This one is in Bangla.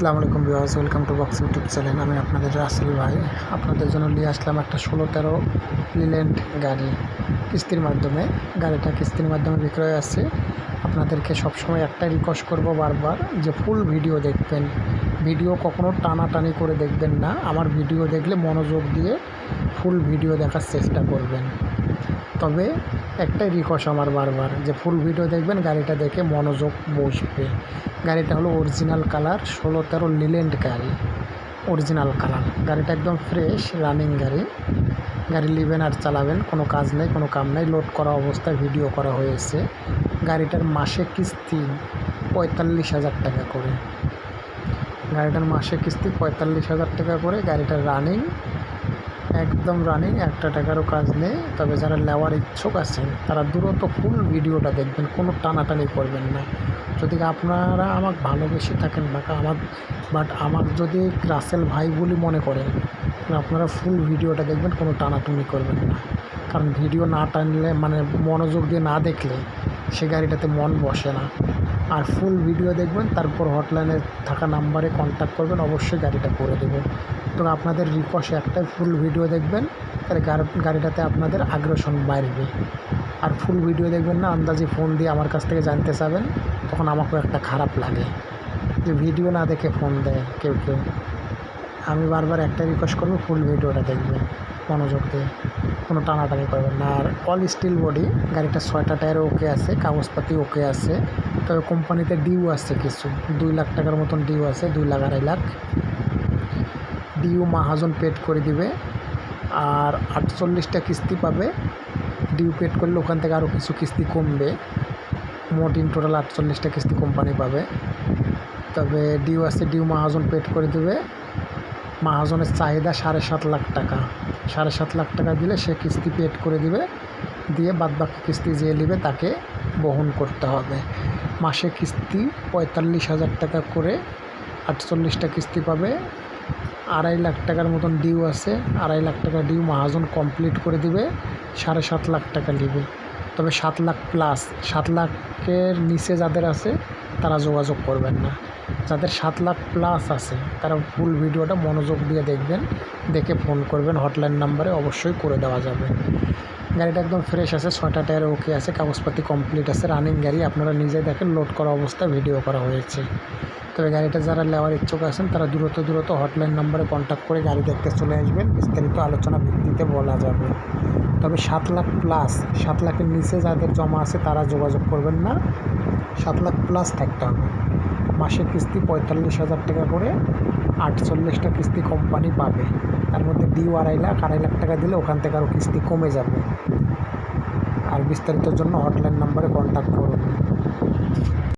আসসালামু আলাইকুম বিওয়াজ welcome to box YouTube channel আমি আপনাদের রাসেল ভাই। আপনাদের জন্য নিয়ে আসলাম একটা ষোলো তেরো লিল্যান্ড গাড়ি। কিস্তির মাধ্যমে। গাড়িটা কিস্তির মাধ্যমে বিক্রয় আছে। আপনাদেরকে সবসময় একটাই রিকোয়েস্ট করব বারবার যে ফুল ভিডিও দেখবেন। ভিডিও কখনো টানাটানি করে দেখবেন না। আমার ভিডিও দেখলে মনোযোগ দিয়ে ফুল ভিডিও দেখার চেষ্টা করবেন। তবে একটাই রিকোয়েস্ট আমার বারবার, যে ফুল ভিডিও দেখবেন, গাড়িটা দেখে মনোযোগ বসবে। গাড়িটা হলো অরিজিনাল কালার ষোলো তেরো লিলেন্ড গাড়ি অরিজিনাল কালার গাড়িটা একদম ফ্রেশ রানিং গাড়ি। গাড়ি নেবেন আর চালাবেন, কোনো কাজ নেই, কোনো কাম নেই লোড করা অবস্থায় ভিডিও করা হয়েছে। গাড়িটার মাসে কিস্তি পঁয়তাল্লিশ হাজার টাকা করে। গাড়িটার মাসে কিস্তি পঁয়তাল্লিশ হাজার টাকা করে, গাড়িটার রানিং একদম রানিং একটা টাকারও কাজ নেই। তবে যারা নেওয়ার ইচ্ছুক আছেন, তারা দ্রুত ফুল ভিডিওটা দেখবেন, কোনো টানাটানি করবেন না। যদি আপনারা আমাকে ভালোবেসে থাকেন, বা আমার বাট আমার যদি রাসেল ভাই বলে মনে করেন আপনারা ফুল ভিডিওটা দেখবেন, কোনো টানাটুনি করবেন না। কারণ ভিডিও না টানলে মানে মনোযোগ দিয়ে না দেখলে সে গাড়িটাতে মন বসে না। আর ফুল ভিডিও দেখবেন, তারপর হটলাইনে থাকা নাম্বারে কন্ট্যাক্ট করবেন, অবশ্যই গাড়িটা করে দেবো। তো আপনাদের রিকোয়েস্ট একটাই ফুল ভিডিও দেখবেন, তাহলে গাড়িটাতে আপনাদের আগ্রাসন বাড়বে। আর ফুল ভিডিও দেখবেন না, আন্দাজে ফোন দিয়ে আমার কাছ থেকে জানতে চাবেন, তখন আমাকেও একটা খারাপ লাগে। যে ভিডিও না দেখে ফোন দেয় কেউ কেউ। আমি বারবার একটা রিকোয়েস্ট করব ফুল ভিডিওটা দেখবেন। মনোযোগ দিয়ে কোনো টানাটানি করবেন না। আর অল স্টিল বডি গাড়িটা ছয়টা টায়ার ওকে আছে, কাগজপাতি ওকে আছে। তবে কোম্পানিতে ডিউ আছে কিছু। দুই লাখ টাকার মতন ডিউ আছে, দুই লাখ আড়াই লাখ। ডিউ মাহাজন পেড করে দিবে। আর আটচল্লিশটা কিস্তি পাবে। ডিউ পেড করলে ওখান থেকে আরও কিছু কিস্তি কমবে। মোট ইন টোটাল আটচল্লিশটা কিস্তি কোম্পানি পাবে। তবে ডিউ আছে ডিউ মাহাজন পেড করে দেবে। মাহাজনের চাহিদা সাড়ে সাত লাখ টাকা। সাড়ে সাত লাখ টাকা দিলে সে কিস্তি পেড করে দিবে, দিয়ে বাদবাকি কিস্তি যে নেবে তাকে বহন করতে হবে। মাসে কিস্তি পঁয়তাল্লিশ হাজার টাকা করে আটচল্লিশটা কিস্তি পাবে। আড়াই লাখ টাকার মতন ডিউ আছে, আড়াই লাখ টাকা ডিউ মাহাজন কমপ্লিট করে দিবে, সাড়ে সাত লাখ টাকা নেবে। তবে সাত লাখ প্লাস সাত লাখের নিচে যাদের আছে, তারা যোগাযোগ করবেন না। যাদের সাত লাখ প্লাস আছে, তারা ফুল ভিডিওটা মনোযোগ দিয়ে দেখবেন, দেখে ফোন করবেন হটলাইন নাম্বারে অবশ্যই করে দেওয়া যাবে। গাড়িটা একদম ফ্রেশ আছে, ছয়টা টায়ার ওকে আছে, কাগজপাতি কমপ্লিট আছে রানিং গাড়ি, আপনারা নিজে দেখেন লোড করা অবস্থায় ভিডিও করা হয়েছে। তবে গাড়িটা যারা নেওয়ার ইচ্ছুক আছেন, তারা দ্রুত দূরত হটলাইন নাম্বারে কন্ট্যাক্ট করে গাড়ি দেখতে চলে আসবেন, বিস্তারিত আলোচনা ভিত্তিতে বলা যাবে। তবে সাত লাখ প্লাস সাত লাখের নিচে যাদের জমা আছে, তারা যোগাযোগ করবেন না। সাত লাখ প্লাস থাকতে হবে। মাসে কিস্তি পঁয়তাল্লিশ হাজার টাকা করে আটচল্লিশটা কিস্তি কোম্পানি পাবে। তার মধ্যে ডিউ আড়াই লাখ আড়াই লাখ টাকা দিলে ওখান থেকে আরও কিস্তি কমে যাবে। আর বিস্তারিতর জন্য হটলাইন নাম্বারে কন্ট্যাক্ট করুন।